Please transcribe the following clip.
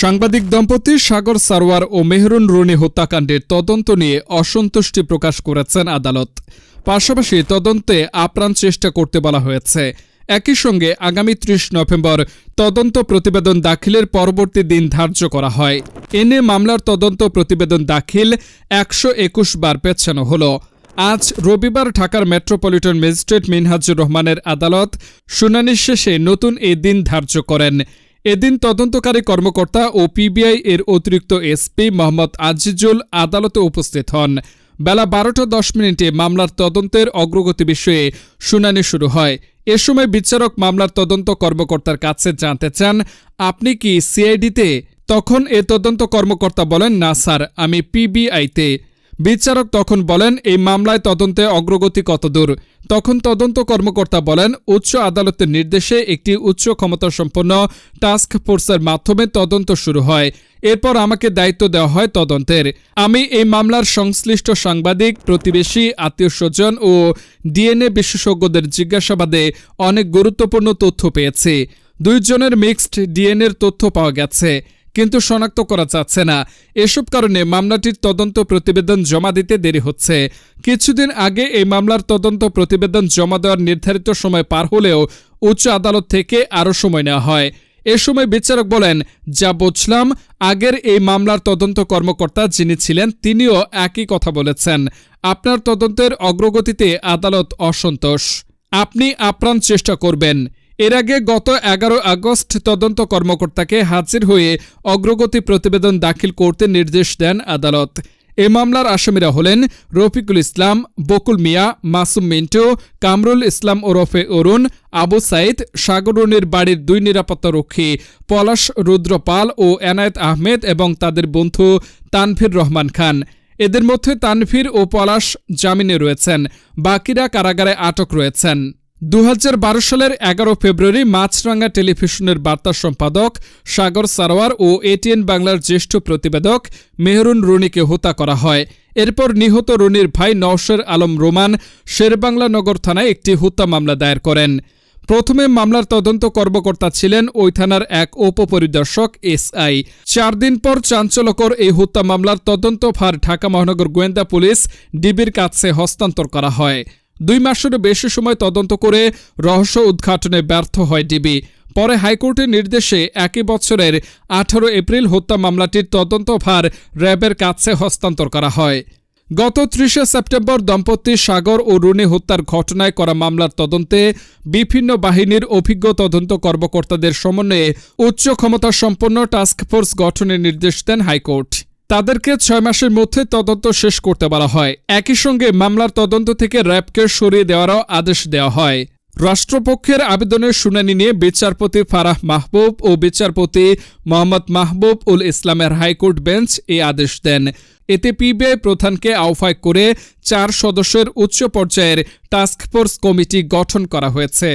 সাংবাদিক দম্পতি সাগর সারওয়ার ও মেহরুন রুনি হত্যাকাণ্ডের তদন্ত নিয়ে অসন্তুষ্টি প্রকাশ করেছেন আদালত। পাশাপাশি তদন্তে আপ্রাণ চেষ্টা করতে বলা হয়েছে। একই সঙ্গে আগামী ত্রিশ নভেম্বর তদন্ত প্রতিবেদন দাখিলের পরবর্তী দিন ধার্য করা হয়। এনে মামলার তদন্ত প্রতিবেদন দাখিল একশো একুশ বার পেছানো হল। আজ রবিবার ঢাকার মেট্রোপলিটন ম্যাজিস্ট্রেট মিনহাজুর রহমানের আদালত শুনানি শেষে নতুন এ দিন ধার্য করেন। এদিন তদন্তকারী কর্মকর্তা ও পিবিআই এর অতিরিক্ত এসপি মোহাম্মদ আজিজুল আদালতে উপস্থিত হন। বেলা বারোটা দশ মিনিটে মামলার তদন্তের অগ্রগতি বিষয়ে শুনানি শুরু হয়। এ সময় বিচারক মামলার তদন্ত কর্মকর্তার কাছে জানতে চান, আপনি কি সিআইডিতে তখন এ তদন্ত কর্মকর্তা বলেন, না স্যার, আমি পিবিআইতে বিচারক তখন বলেন, এই মামলায় তদন্তে অগ্রগতি কতদূর? তখন তদন্ত কর্মকর্তা বলেন, উচ্চ আদালতের নির্দেশে একটি উচ্চ ক্ষমতাসম্পন্ন টাস্ক ফোর্সের মাধ্যমে তদন্ত শুরু হয়। এরপর আমাকে দায়িত্ব দেওয়া হয় তদন্তের। আমি এই মামলার সংশ্লিষ্ট সাংবাদিক, প্রতিবেশী, আত্মীয় স্বজন ও ডিএনএ বিশেষজ্ঞদের জিজ্ঞাসাবাদে অনেক গুরুত্বপূর্ণ তথ্য পেয়েছি। দুইজনের মিক্সড ডিএনএর তথ্য পাওয়া গেছে। কিন্তু শনাক্ত করা যাচ্ছে না। এসব কারণে মামলাটির তদন্ত প্রতিবেদন জমা দিতে দেরি হচ্ছে। কিছুদিন আগে এই মামলার তদন্ত প্রতিবেদন জমা দেওয়ার নির্ধারিত সময় পার হলেও উচ্চ আদালত থেকে আরও সময় নেওয়া হয়। এ সময় বিচারক বলেন, যা বুঝলাম, আগের এই মামলার তদন্ত কর্মকর্তা যিনি ছিলেন, তিনিও একই কথা বলেছেন। আপনার তদন্তের অগ্রগতিতে আদালত অসন্তোষ। আপনি আপ্রাণ চেষ্টা করবেন। এর আগে গত এগারো আগস্ট তদন্ত কর্মকর্তাকে হাজির হয়ে অগ্রগতি প্রতিবেদন দাখিল করতে নির্দেশ দেন আদালত। এ মামলার আসামিরা হলেন রফিকুল ইসলাম, বকুল মিয়া, মাসুম মিন্টু, কামরুল ইসলাম ওরফে অরুণ, আবু সাইদ সাগরুনির বাড়ির দুই নিরাপত্তারক্ষী পলাশ রুদ্রপাল ও এনায়েত আহমেদ এবং তাদের বন্ধু তানভীর রহমান খান। এদের মধ্যে তানভীর ও পলাশ জামিনে রয়েছেন। বাকিরা কারাগারে আটক রয়েছেন। দু হাজার বারো সালের এগারো ফেব্রুয়ারি মাছরাঙ্গা টেলিভিশনের বার্তা সম্পাদক সাগর সারোয়ার ও এটিএন বাংলার জ্যেষ্ঠ প্রতিবেদক মেহরুন রুনিকে হত্যা করা হয়। এরপর নিহত রুনির ভাই নওশের আলম রোমান শেরবাংলা নগর থানায় একটি হত্যা মামলা দায়ের করেন। প্রথমে মামলার তদন্ত কর্মকর্তা ছিলেন ওই থানার এক উপপরিদর্শক এসআই। চার দিন পর চাঞ্চল্যকর এই হত্যা মামলার তদন্ত ভার ঢাকা মহানগর গোয়েন্দা পুলিশ ডিবির কাছে হস্তান্তর করা হয়। দুই মাসেরও বেশি সময় তদন্ত করে রহস্য উদ্ঘাটনে ব্যর্থ হয় ডিবি। পরে হাইকোর্টের নির্দেশে একই বছরের আঠারো এপ্রিল হত্যা মামলাটির তদন্তভার র্যাবের কাছে হস্তান্তর করা হয়। গত ত্রিশে সেপ্টেম্বর দম্পতি সাগর ও রুনি হত্যার ঘটনায় করা মামলার তদন্তে বিভিন্ন বাহিনীর অভিজ্ঞ তদন্ত কর্মকর্তাদের সমন্বয়ে উচ্চ ক্ষমতা সম্পন্ন টাস্কফোর্স গঠনের নির্দেশ দেন হাইকোর্ট। তাদেরকে ছয় মাসের মধ্যে তদন্ত শেষ করতে বলা হয়। একই সঙ্গে মামলার তদন্ত থেকে র্যাবকে সরিয়ে দেওয়ারও আদেশ দেওয়া হয়। রাষ্ট্রপক্ষের আবেদনের শুনানি নিয়ে বিচারপতি ফারাহ মাহবুব ও বিচারপতি মোহাম্মদ মাহবুব উল ইসলামের হাইকোর্ট বেঞ্চ এই আদেশ দেন। এতে পিবিআই প্রধানকে আহ্বায়ক করে চার সদস্যের উচ্চ পর্যায়ের টাস্কফোর্স কমিটি গঠন করা হয়েছে।